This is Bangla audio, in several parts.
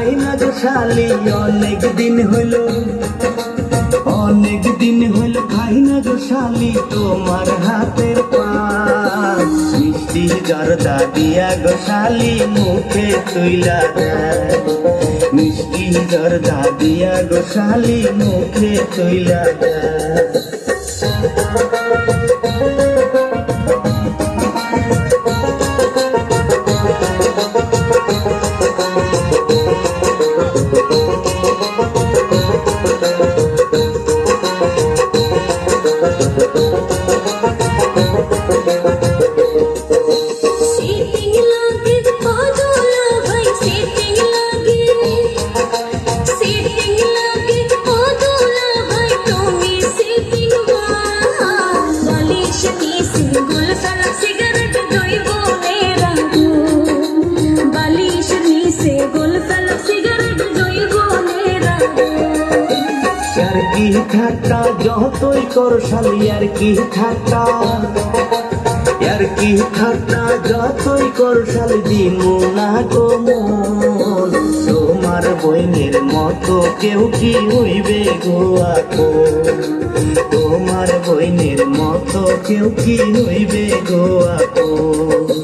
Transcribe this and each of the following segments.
খাই না গো শালি, অনেক দিন হইল অনেক দিন হইল খাই না গো শালি, তোমার হাতের পান মিষ্টি জর্দা দিয়া গো মুখে তুইলা মিষ্টি জর্দা দিয়া গো শালি, মুখে তুইলা দেয়। আর কি ঠাট্টা? যতই কর শালি, আর কি ঠাট্টা? আর কি ঠাট্টা? যতই কর শালি, দিমু না গো মন। তোমার বইনের মতো কেউ কি হইবে গো আপন তোমার বইনের মতো কেউ কি হইবে গো আপন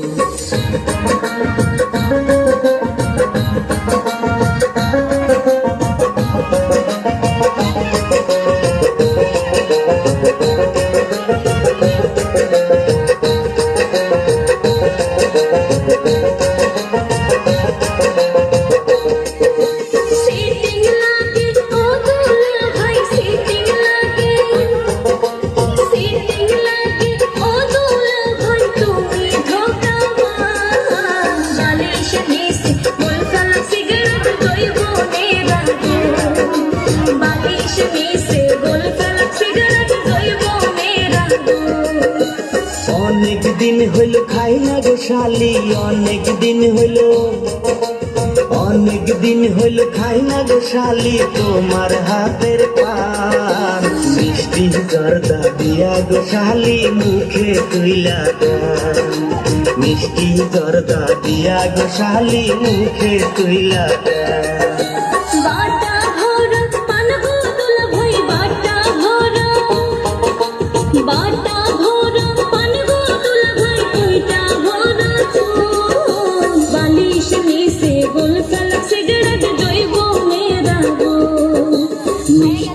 অনেক দিন হইল খাই না শালি অনেক দিন হইল অনেক দিন হইল খাই না শালি, তোমার হাতের পান। মিষ্টি জর্দা দিয়া গো শালি মুখে তুইলা মিষ্টি জর্দা দিয়া গো শালি মুখে তুইলা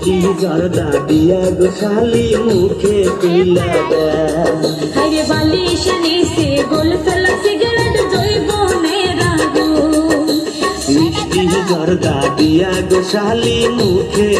জর্দা দিয়া গো শালি মুখে দেন হাইরে বালিশ নিসে গোল ফেলা সিগারেট জৈব মেরা গো মিষ্টি জর্দা দিয়া গো শালি মুখে